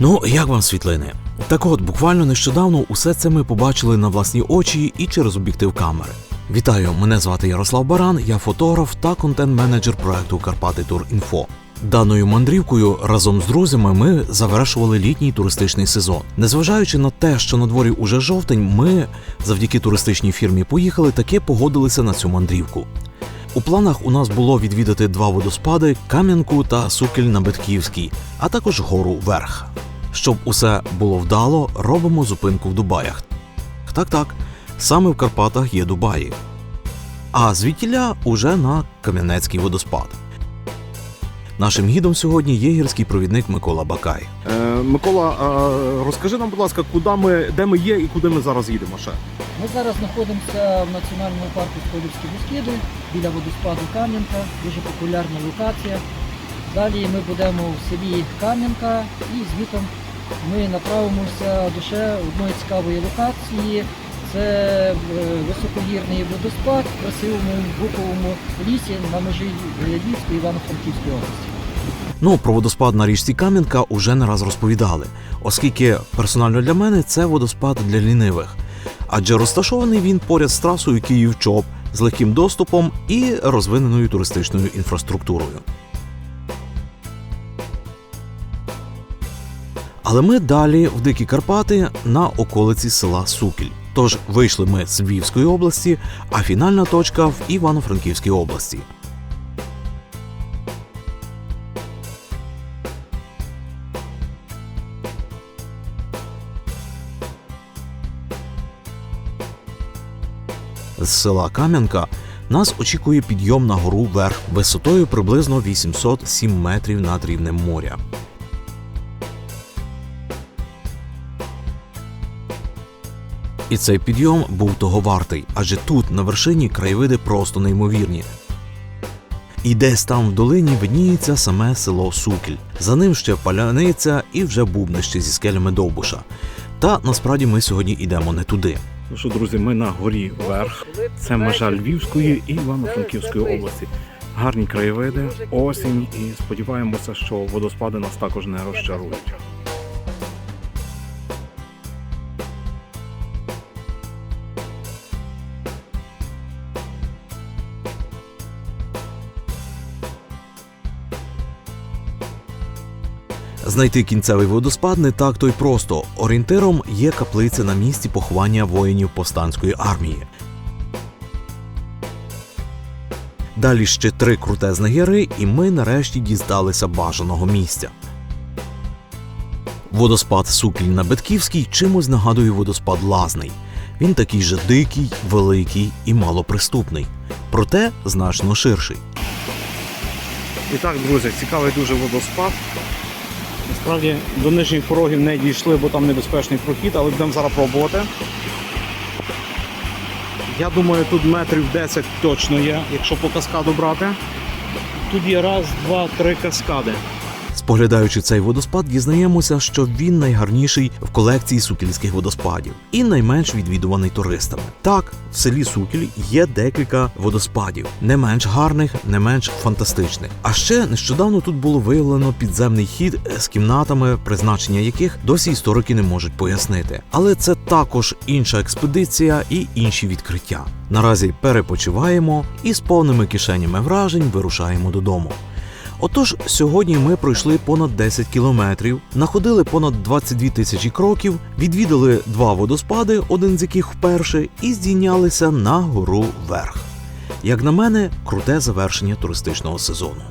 Ну, як вам світлини? Так от, буквально нещодавно усе це ми побачили на власні очі і через об'єктив камери. Вітаю, мене звати Ярослав Баран, я фотограф та контент-менеджер проекту Карпати Тур Інфо. Даною мандрівкою разом з друзями ми завершували літній туристичний сезон. Незважаючи на те, що на дворі уже жовтень, ми завдяки туристичній фірмі поїхали, таки погодилися на цю мандрівку. У планах у нас було відвідати два водоспади Кам'янку та Сукіль на Битківській, а також гору Верх. Щоб усе було вдало, робимо зупинку в Дубаях. Так, так, саме в Карпатах є Дубаї. А звідтіля уже на Кам'янецький водоспад. Нашим гідом сьогодні є гірський провідник Микола Бакай. Е, Микола, е, розкажи нам, будь ласка, куди ми, де ми є і куди ми зараз їдемо ще? Ми зараз знаходимося в національному парку Сколівські Бескиди біля водоспаду Кам'янка, дуже популярна локація. Далі ми будемо в селі Кам'янка і звітом ми направимося до ще одної цікавої локації. Це е, високогірний водоспад в красивому буковому лісі на межі Львівської Івано-Франківської області. Ну, про водоспад на річці Кам'янка уже не раз розповідали, оскільки персонально для мене це водоспад для лінивих. Адже розташований він поряд з трасою Київ-Чоп з легким доступом і розвиненою туристичною інфраструктурою. Але ми далі в Дикі Карпати на околиці села Сукіль. Тож вийшли ми з Львівської області, а фінальна точка в Івано-Франківській області. З села Кам'янка нас очікує підйом на гору вверх висотою приблизно 807 метрів над рівнем моря. І цей підйом був того вартий, адже тут на вершині краєвиди просто неймовірні. І десь там в долині видніється саме село Сукіль. За ним ще паляниця і вже бубнище зі скелями Довбуша. Та насправді ми сьогодні йдемо не туди. Ну що, друзі, ми на горі Верх. Це межа Львівської і Івано-Франківської області. Гарні краєвиди, осінь, і сподіваємося, що водоспади нас також не розчарують. Знайти кінцевий водоспад не так то й просто. Орієнтиром є каплиця на місці поховання воїнів повстанської армії. Далі ще три крутезні гіри, і ми нарешті дісталися бажаного місця. Водоспад Сукіль на Бетківській чимось нагадує водоспад Лазний. Він такий же дикий, великий і малоприступний, проте значно ширший. І так, друзі, цікавий дуже водоспад. Насправді до нижніх порогів не дійшли, бо там небезпечний прохід, але будемо зараз пробувати. Я думаю, тут метрів 10 точно є, якщо по каскаду брати. Тут є раз, два, три каскади. Споглядаючи цей водоспад, дізнаємося, що він найгарніший в колекції сукільських водоспадів і найменш відвідуваний туристами. Так, в селі Сукіль є декілька водоспадів, не менш гарних, не менш фантастичних. А ще нещодавно тут було виявлено підземний хід з кімнатами, призначення яких досі історики не можуть пояснити. Але це також інша експедиція і інші відкриття. Наразі перепочиваємо і з повними кишенями вражень вирушаємо додому. Отож, сьогодні ми пройшли понад 10 кілометрів, находили понад 22 тисячі кроків, відвідали два водоспади, один з яких вперше, і здійнялися на гору вверх. Як на мене, круте завершення туристичного сезону.